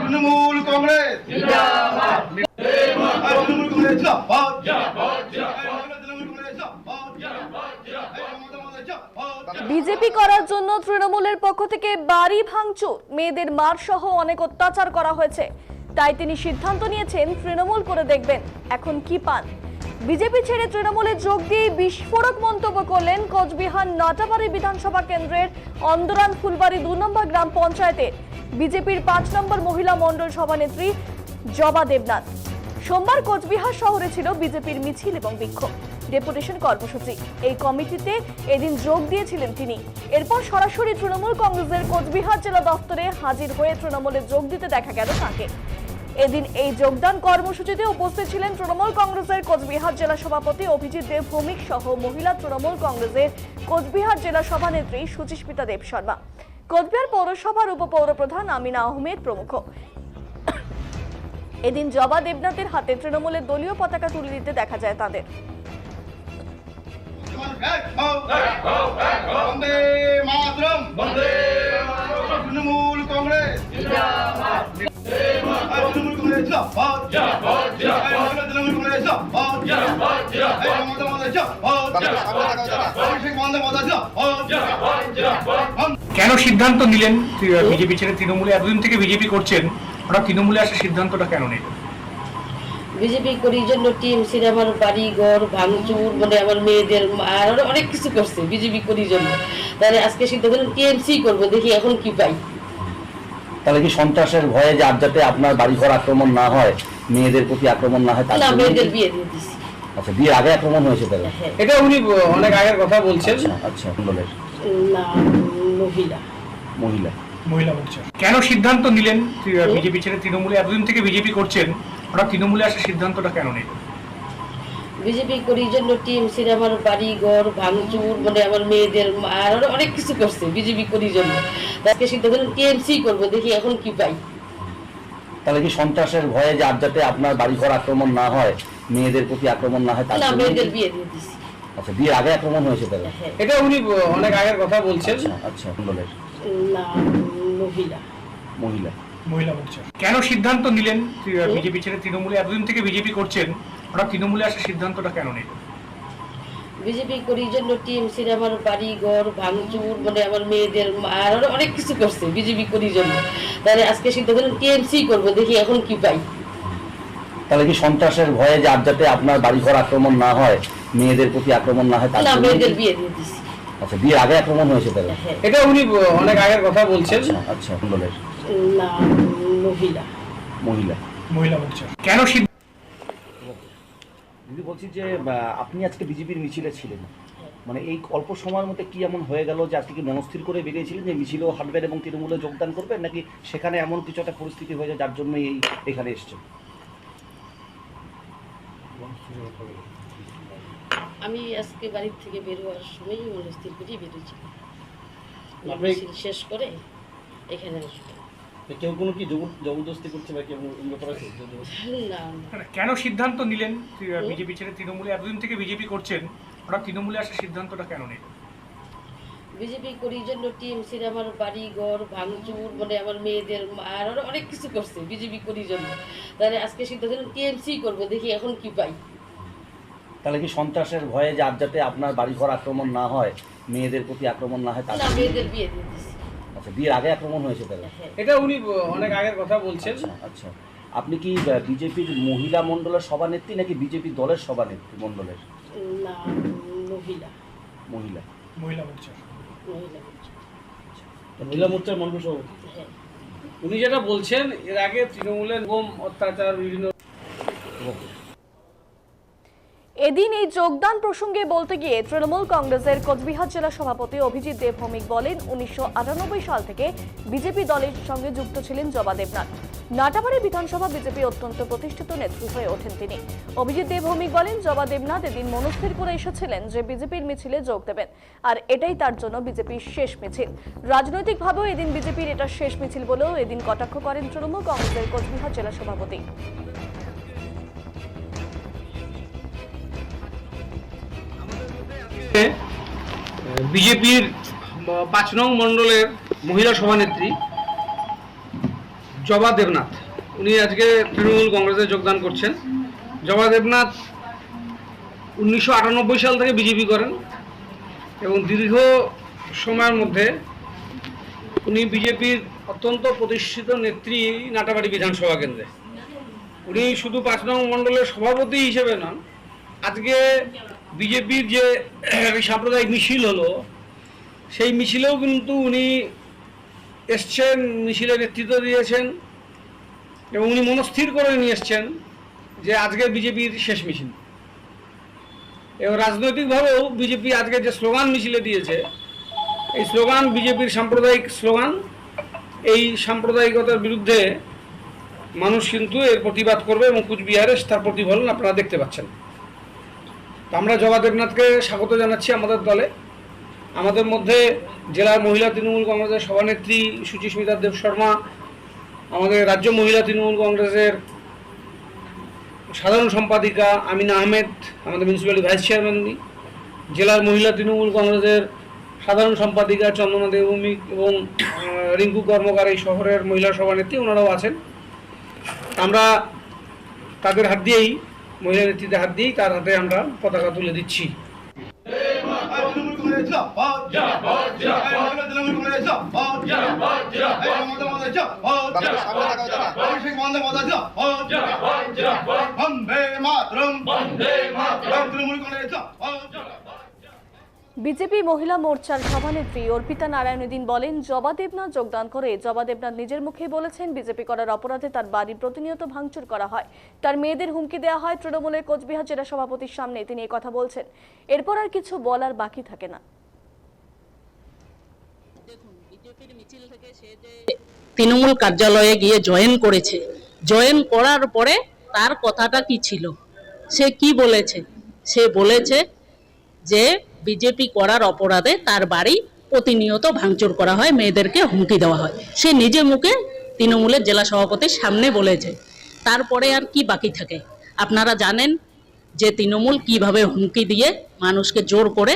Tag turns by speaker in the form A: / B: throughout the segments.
A: Trinamool Congress
B: BJP করার জন্য তৃণমূলের পক্ষ থেকে বাড়ি ভাঙচুর। মেয়েদের মার সহ অনেক অত্যাচার করা হয়েছে। তাই তিনি সিদ্ধান্ত নিয়েছেন তৃণমূল করে দেখবেন এখন কি পান। বিজেপি ছেড়ে তৃণমূলে যোগ দিয়ে বিস্ফোরক মন্তব্য করলেন কোচবিহার নটাবাড়ি বিধানসভা কেন্দ্রের অন্দরান ফুলবাড়ি দু নম্বর গ্রাম পঞ্চায়েতের বিজেপির পাঁচ নম্বর মহিলা মণ্ডল সভানেত্রী জবা দেবনাথ। সোমবার কোচবিহার শহরে ছিল বিজেপির মিছিল এবং বিক্ষোভ। ডেপুটেশন কর্মসূচি। এই কমিটিতে এদিন যোগ দিয়েছিলেন তিনি। এরপর সরাসরি তৃণমূল কংগ্রেসের কোচবিহার জেলা দফতরে হাজির হয়ে তৃণমূলে যোগ দিতে দেখা গেল তাকে। এদিন এই যোগদান কর্মসূচিতে উপস্থিত ছিলেন তৃণমূল কংগ্রেসের কোচবিহার জেলা সভাপতি অভিজিৎ দেব ভৌমিক সহ মহিলা তৃণমূল কংগ্রেসের কোচবিহার জেলা সভানেত্রী সুচিস্মিতা দেব শর্মা। কোচবিহার পৌরসভার উপপৌরপ্রধান আমিনা আহমেদ প্রমুখ। এদিন জবা দেবনাথের হাতে তৃণমূলের দলীয় পতাকা তুলে দিতে দেখা যায় তাদের।
A: তৃণমূল কংগ্রেস।
C: কেন সিদ্ধান্ত নিলেন বিজেপি ছেড়ে তৃণমূলে? এতদিন থেকে বিজেপি করছেন। ওরা তৃণমূলে আসার সিদ্ধান্তটা কেন নিলেন?
D: বিজেপি করি জন্য টিএমসির আমার বাড়ি, ঘর, ভাঙচুর মানে আমার মেয়েদের, আর অনেক কিছু করছে বিজেপি করি জন্য। তাহলে আজকে সিদ্ধান্ত টিএমসি করব, দেখি এখন কি পাই।
E: তাহলে কি সন্ত্রাসের ভয়ে যে আর যাতে আপনার বাড়িঘর আক্রমণ না হয় মেয়েদের প্রতি আক্রমণ না হয় তার
D: না
E: জন্য
D: মেয়েদের বিয়ে দিয়ে দিছি।
E: আচ্ছা বিয়ের আগে আক্রমণ হয়েছে তাহলে?
D: হ্যাঁ
C: এটা উনি অনেক আগের কথা বলছেন।
E: আচ্ছা আচ্ছা
D: না মহিলা।
E: মহিলা।
C: মহিলা মোর্চা কেন সিদ্ধান্ত নিলেন? বিজেপি ছেড়ে তৃণমূলে এতদিন থেকে বিজেপি করছেন ওরা তৃণমূলে আসার সিদ্ধান্তটা কেন নিলেন?
D: বিজেপি করি জন্য টিএমসির আমার বাড়ি ঘর ভাঙচুর মানে আমার মেয়েদের আর অনেক কিছু করছে বিজেপি করি জন্য। আজকে সিদ্ধান্ত টিএমসি করব দেখি এখন কি পাই।
E: তাহলে কি সন্ত্রাসের ভয়ে যে আর যাতে আপনার বাড়িঘর আক্রমণ না হয় মেয়েদের প্রতি আক্রমণ না হয়
D: না মেয়েদের বিয়ে দিয়ে দিছি।
E: আচ্ছা বিয়ের আগে আক্রমণ হয়েছে তাহলে?
D: হ্যাঁ
C: এটা উনি অনেক আগের কথা বলছেন।
E: আচ্ছা আচ্ছা মণ্ডলের
D: না মহিলা।
E: মহিলা।
C: মহিলা মোর্চা কেন সিদ্ধান্ত নিলেন বিজেপি ছেড়ে তৃণমূলে? এতদিন থেকে বিজেপি করছেন। ওরা তৃণমূলে আসার সিদ্ধান্তটা কেন নিলেন
D: বিজেপি করি জন্য টিএমসির আমার বাড়ি ঘর ভাঙচুর মানে আমার মেয়েদের আর অনেক কিছু করছে বিজেপি করি জন্য। তাহলে আজকে সিদ্ধান্ত টিএমসি করব দেখি এখন কি পাই।
E: তাহলে কি সন্ত্রাসের ভয়ে যে আর যাতে আপনার বাড়িঘর আক্রমণ না হয় মেয়েদের প্রতি আক্রমণ না হয় তার
D: মেয়েদের বিয়ে দিয়ে দিছি।
E: আচ্ছা বিয়ের আগে আক্রমণ হয়েছে তাহলে?
D: হ্যাঁ।
C: এটা উনি অনেক আগের কথা বলছেন।
E: আচ্ছা আচ্ছা মণ্ডলের
D: না মহিলা।
E: মহিলা।
C: মহিলা মোর্চা কেন সিদ্ধান্ত
E: দিদি বলছি যে আপনি আজকে বিজেপির মিছিলে ছিলেন। মানে এই অল্প সময়ের মধ্যে কি এমন হয়ে গেল যে আজকে কি মনস্থির করে বেরিয়েছিলেন যে মিছিলেও হাঁটবেন এবং তৃণমূলে যোগদান করবেন নাকি সেখানে এমন কিছু একটা পরিস্থিতি হয়ে যায় যার জন্য এই এখানে এসছেন?
D: আমি আজকে বাড়ির থেকে বের হওয়ার সময় মনস্থির করি বেরিয়েছি। শেষ করে এখানে আসব।
F: কেউ কোনো কি জবর- জবরদস্তি করছে বা কেউ
C: কেন সিদ্ধান্ত নিলেন বিজেপি ছেড়ে তৃণমূলে? এতদিন থেকে বিজেপি করছেন ওরা তৃণমূলে আসার সিদ্ধান্তটা কেন নিলেন?
D: বিজেপি করি জন্য টিএমসির আমার বাড়ি ঘর ভাঙচুর মানে আমার মেয়েদের আর অনেক কিছু করছে বিজেপি করি জন্য। তাহলে আজকে সিদ্ধান্ত টিএমসি করব দেখি এখন কি পাই।
E: তাহলে কি সন্ত্রাসের ভয়ে যে আর যাতে আপনার বাড়িঘর আক্রমণ না হয় মেয়েদের প্রতি আক্রমণ না হয় জন্য?
D: মেয়েদের বিয়ে দিয়ে দিছি।
E: আচ্ছা বিয়ের আগে আক্রমণ হয়েছে তাহলে?
D: হ্যাঁ
C: এটা উনি অনেক আগের কথা বলছেন।
E: আচ্ছা আচ্ছা। আপনি কি বিজেপির মহিলা মণ্ডলের সভানেত্রী নাকি বিজেপি দলের সভানেত্রী মণ্ডলের?
D: না মহিলা।
E: মহিলা।
C: মহিলা মোর্চা।
D: মহিলা
F: মহিলা মোর্চার মন্ডল সভাপতি?
D: হ্যাঁ।
C: উনি যেটা বলছেন এর আগে তৃণমূলের কম অত্যাচার বিভিন্ন
B: এদিন এই যোগদান প্রসঙ্গে বলতে গিয়ে তৃণমূল কংগ্রেসের কোচবিহার জেলা সভাপতি অভিজিৎ দেব ভৌমিক বলেন, উনিশশো আটানব্বই সাল থেকে বিজেপি দলের সঙ্গে যুক্ত ছিলেন জবা দেবনাথ। নাটাবাড়ি বিধানসভা বিজেপি অত্যন্ত প্রতিষ্ঠিত নেত্রী হয়ে ওঠেন তিনি। অভিজিৎ দেব ভৌমিক বলেন, জবা দেবনাথ এদিন মনস্থির করে এসেছিলেন যে বিজেপির মিছিলে যোগ দেবেন, আর এটাই তার জন্য বিজেপির শেষ মিছিল। রাজনৈতিকভাবেও এদিন বিজেপির এটা শেষ মিছিল বলেও এদিন কটাক্ষ করেন তৃণমূল কংগ্রেসের কোচবিহার জেলা সভাপতি।
G: বিজেপির পাঁচ নং মণ্ডলের মহিলা সভানেত্রী জবা দেবনাথ। উনি আজকে তৃণমূল কংগ্রেসে যোগদান করছেন। জবা দেবনাথ উনিশশো আটানব্বই সাল থেকে বিজেপি করেন এবং দীর্ঘ সময়ের মধ্যে উনি বিজেপির অত্যন্ত প্রতিষ্ঠিত নেত্রী নাটাবাড়ি বিধানসভা কেন্দ্রে। উনি শুধু পাঁচ নং মণ্ডলের সভাপতি হিসেবে নন, আজকে বিজেপির যে সাম্প্রদায়িক মিছিল হলো, সেই মিছিলেও কিন্তু উনি এসছেন, মিছিলে নেতৃত্ব দিয়েছেন এবং উনি মনস্থির করে নিয়ে এসছেন যে আজকে বিজেপির শেষ মিছিল। এবং রাজনৈতিকভাবেও বিজেপি আজকে যে স্লোগান মিছিলে দিয়েছে, এই স্লোগান বিজেপির সাম্প্রদায়িক স্লোগান, এই সাম্প্রদায়িকতার বিরুদ্ধে মানুষ কিন্তু এর প্রতিবাদ করবে এবং কুচবিহারে তার প্রতিফলন আপনারা দেখতে পাচ্ছেন। আমরা জবা দেবনাথকে স্বাগত জানাচ্ছি আমাদের দলে। আমাদের মধ্যে জেলার মহিলা তৃণমূল কংগ্রেসের সভানেত্রী সুচিস্মিতা দেব শর্মা, আমাদের রাজ্য মহিলা তৃণমূল কংগ্রেসের সাধারণ সম্পাদিকা আমিনা আহমেদ, আমাদের মিউনিসিপ্যালিটি ভাইস চেয়ারম্যান জেলার মহিলা তৃণমূল কংগ্রেসের সাধারণ সম্পাদিকা চন্দনা দেবভৌমিক এবং রিঙ্কু কর্মকার এই শহরের মহিলা সভানেত্রী, ওনারাও আছেন। আমরা তাদের হাত দিয়েই মহিলা নেতৃত্বে হাত দিই তার হাতে আমরা পতাকা তুলে দিচ্ছি।
A: বন্দে মাতরম। বন্দে মাতরম। তৃণমূল কংগ্রেস।
B: বিজেপি মহিলা মোর্চার সভানেত্রী অর্পিতা নারায়ণদিন বলেন, জবা দেবনাথ যোগদান করে জবা দেবনাথ নিজের মুখে বলেছেন, বিজেপি করার অপরাধে তার বাড়ি প্রতিনিয়ত ভাঙচুর করা হয়। তার মেয়েদের হুমকি দেওয়া হয় তৃণমূলের কোচবিহার জেলা সভাপতির সামনে, তিনি কথা বলছেন। এরপর আর কিছু বলার বাকি থাকে না।
H: তৃণমূল কার্যালয়ে গিয়ে জয়েন করেছে। জয়েন করার পরে তার কথাটা কি ছিল? সে কি বলেছে? সে বলেছে যে বিজেপি করার অপরাধে তার বাড়ি প্রতিনিয়ত ভাঙচুর করা হয়, মেয়েদেরকে হুমকি দেওয়া হয়। সে নিজে মুখে তৃণমূলের জেলা সভাপতির সামনে বলেছে। তারপরে আর কি বাকি থাকে? আপনারা জানেন যে তৃণমূল কীভাবে হুমকি দিয়ে মানুষকে জোর করে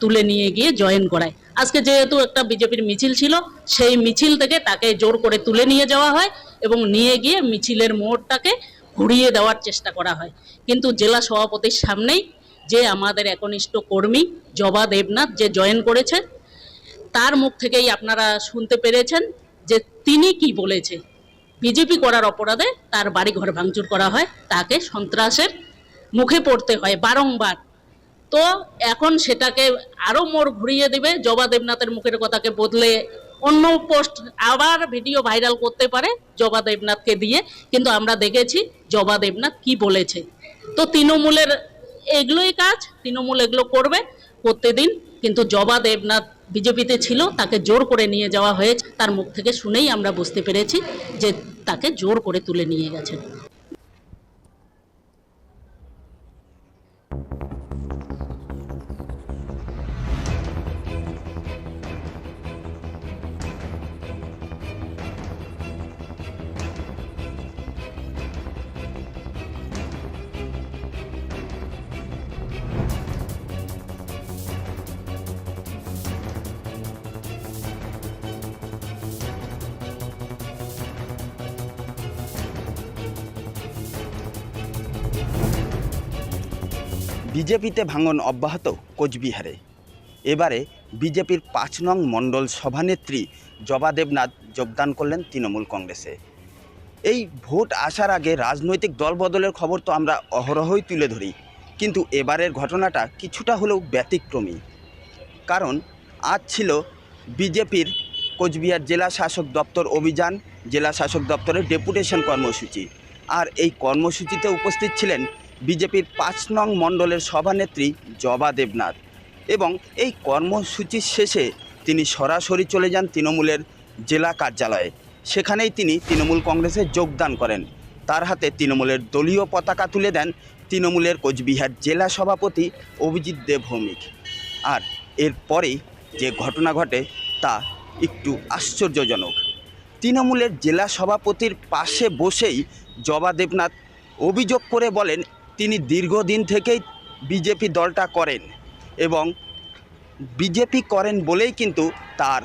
H: তুলে নিয়ে গিয়ে জয়েন করায়। আজকে যেহেতু একটা বিজেপির মিছিল ছিল, সেই মিছিল থেকে তাকে জোর করে তুলে নিয়ে যাওয়া হয় এবং নিয়ে গিয়ে মিছিলের মোড়টাকে ঘুরিয়ে দেওয়ার চেষ্টা করা হয়। কিন্তু জেলা সভাপতির সামনেই যে আমাদের একনিষ্ঠ কর্মী জবা দেবনাথ যে জয়েন করেছে, তার মুখ থেকেই আপনারা শুনতে পেরেছেন যে তিনি কি বলেছে। বিজেপি করার অপরাধে তার বাড়ি ঘর ভাঙচুর করা হয়, তাকে সন্ত্রাসের মুখে পড়তে হয় বারংবার। তো এখন সেটাকে আরও মোড় ঘুরিয়ে দেবে, জবা দেবনাথের মুখের কথাকে বদলে অন্য পোস্ট আবার ভিডিও ভাইরাল করতে পারে জবা দেবনাথকে দিয়ে। কিন্তু আমরা দেখেছি জবা দেবনাথ কি বলেছে। তো তৃণমূলের এগুলোই কাজ, তৃণমূল এগুলো করবে প্রত্যেকদিন, কিন্তু জবা দেবনাথ বিজেপিতে ছিল, তাকে জোর করে নিয়ে যাওয়া হয়েছে। তার মুখ থেকে শুনেই আমরা বুঝতে পেরেছি যে তাকে জোর করে তুলে নিয়ে গেছেন।
I: বিজেপিতে ভাঙন অব্যাহত কোচবিহারে। এবারে বিজেপির পাঁচ নং মণ্ডল সভানেত্রী জবা দেবনাথ যোগদান করলেন তৃণমূল কংগ্রেসে। এই ভোট আসার আগে রাজনৈতিক দলবদলের খবর তো আমরা অহরহই তুলে ধরি, কিন্তু এবারের ঘটনাটা কিছুটা হলেও ব্যতিক্রমী। কারণ আজ ছিল বিজেপির কোচবিহার জেলা শাসক দপ্তর অভিযান, জেলা শাসক দপ্তরের ডেপুটেশন কর্মসূচি। আর এই কর্মসূচিতে উপস্থিত ছিলেন বিজেপির পাঁচ নং মণ্ডলের সভানেত্রী জবা দেবনাথ এবং এই কর্মসূচির শেষে তিনি সরাসরি চলে যান তৃণমূলের জেলা কার্যালয়ে। সেখানেই তিনি তৃণমূল কংগ্রেসে যোগদান করেন। তার হাতে তৃণমূলের দলীয় পতাকা তুলে দেন তৃণমূলের কোচবিহার জেলা সভাপতি অভিজিৎ দেব ভৌমিক আর এরপরেই যে ঘটনা ঘটে তা একটু আশ্চর্যজনক। তৃণমূলের জেলা সভাপতির পাশে বসেই জবা দেবনাথ অভিযোগ করে বলেন তিনি দীর্ঘদিন থেকেই বিজেপি দলটা করেন এবং বিজেপি করেন বলেই কিন্তু তার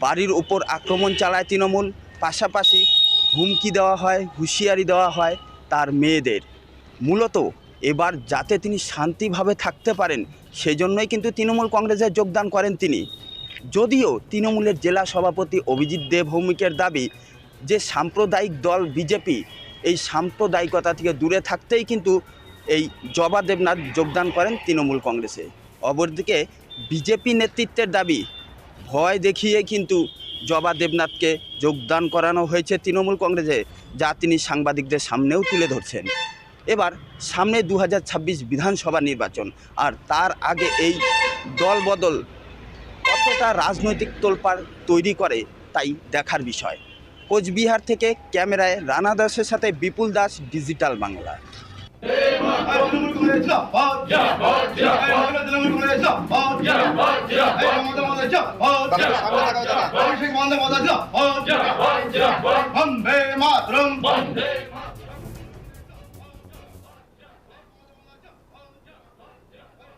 I: বাড়ির উপর আক্রমণ চালায় তৃণমূল। পাশাপাশি হুমকি দেওয়া হয়, হুঁশিয়ারি দেওয়া হয় তার মেয়েদের। মূলত এবার যাতে তিনি শান্তিভাবে থাকতে পারেন, সেজন্যই কিন্তু তৃণমূল কংগ্রেসে যোগদান করেন তিনি। যদিও তৃণমূলের জেলা সভাপতি অভিজিৎ দেব ভৌমিকের দাবি যে সাম্প্রদায়িক দল বিজেপি, এই সাম্প্রদায়িকতা থেকে দূরে থাকতেই কিন্তু এই জবা দেবনাথ যোগদান করেন তৃণমূল কংগ্রেসে। অপরদিকে বিজেপি নেতৃত্বের দাবি, ভয় দেখিয়ে কিন্তু জবা দেবনাথকে যোগদান করানো হয়েছে তৃণমূল কংগ্রেসে, যা তিনি সাংবাদিকদের সামনেও তুলে ধরছেন। এবার সামনে দু হাজার ছাব্বিশ বিধানসভা নির্বাচন, আর তার আগে এই দল বদল কতটা রাজনৈতিক তোলপাড় তৈরি করে তাই দেখার বিষয়। কোচবিহার থেকে ক্যামেরায় রানা দাসের সাথে বিপুল দাস, ডিজিটাল বাংলা।
A: বন্দে মাতরম বন্দে